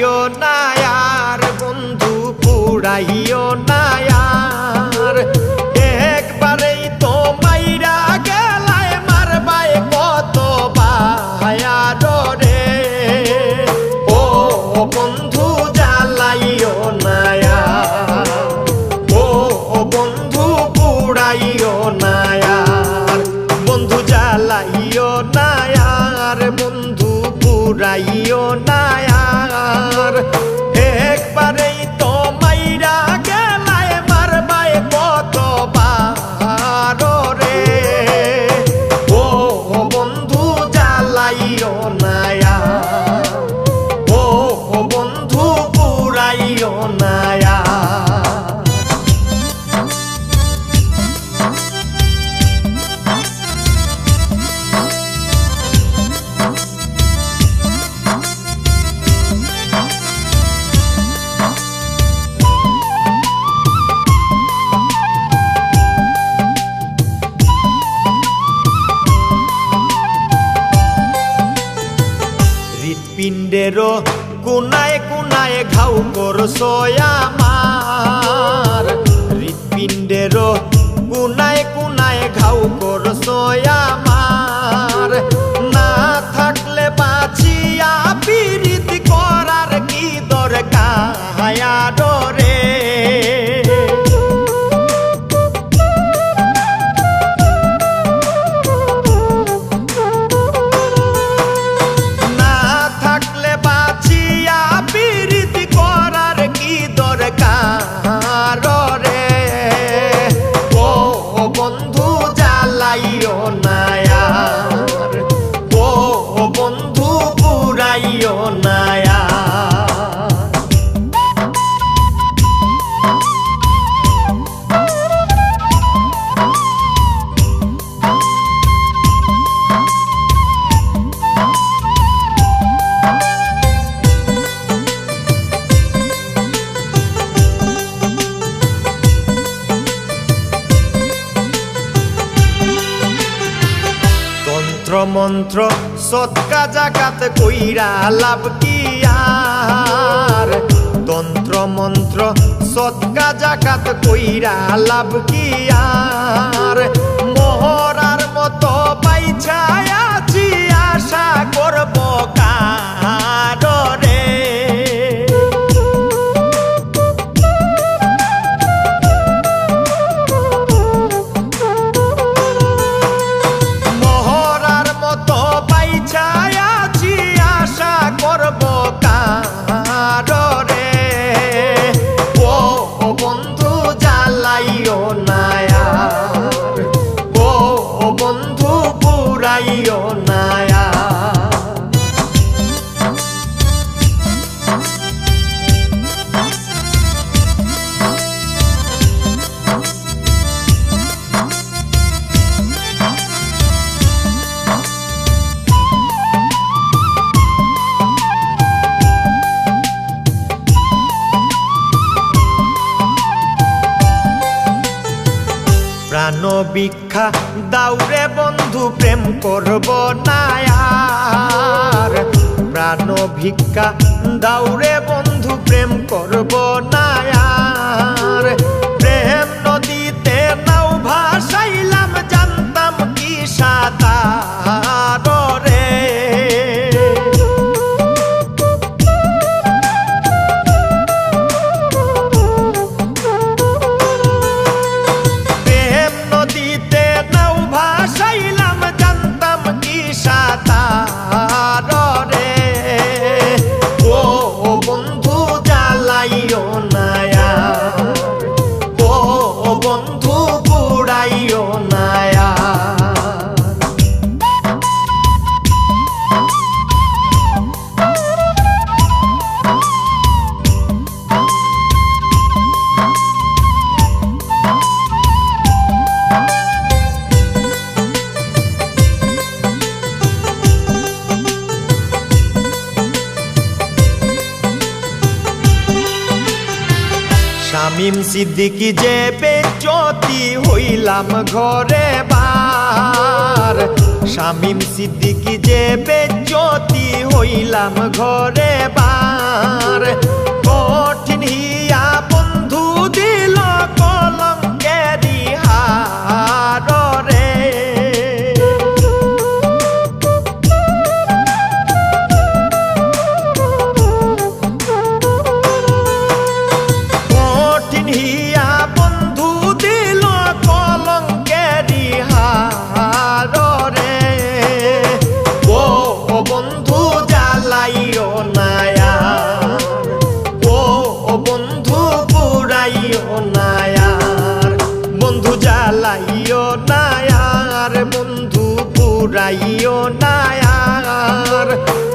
পুড়াইও নায়ার বন্ধু, পুড়াইও নায়ার একবারেই তো মাইরা গেলায় মারবাই কত বায়ার ডরে ও বন্ধু, জ্বালাইও নায়ার ও বন্ধু, পুড়াইও নায়ার বন্ধু, জ্বালাইও নায়ার বন্ধু, পুড়াইও নায়া মাইরা হৃৎপিণ্ডেরও কোনায় কোনায় ঘাউ করছ আমার। হৃৎপিণ্ডেরও কোনায় কোনায় ঘাউ করছ আমার মন্ত্র সৎকা জাগাতে কইরা লাভ কি আর? তন্ত্র, মন্ত্র সৎকা জাগাতে কইরা লাভ কি আর? প্রাণ ভিক্ষা দাউরে বন্ধু প্রেম করব নায়ার প্রাণ ভিক্ষা দাউরে বন্ধু প্রেম করব প্রেম শামিম সিদ্দিকি যে বেজ্জতি হইলাম ঘরে বার। শামিম সিদ্দিকি যে বেজ্জতি হইলাম ঘরে বার। কঠিন হিয়া বন্ধু পুরাইও নায়ার একবারেই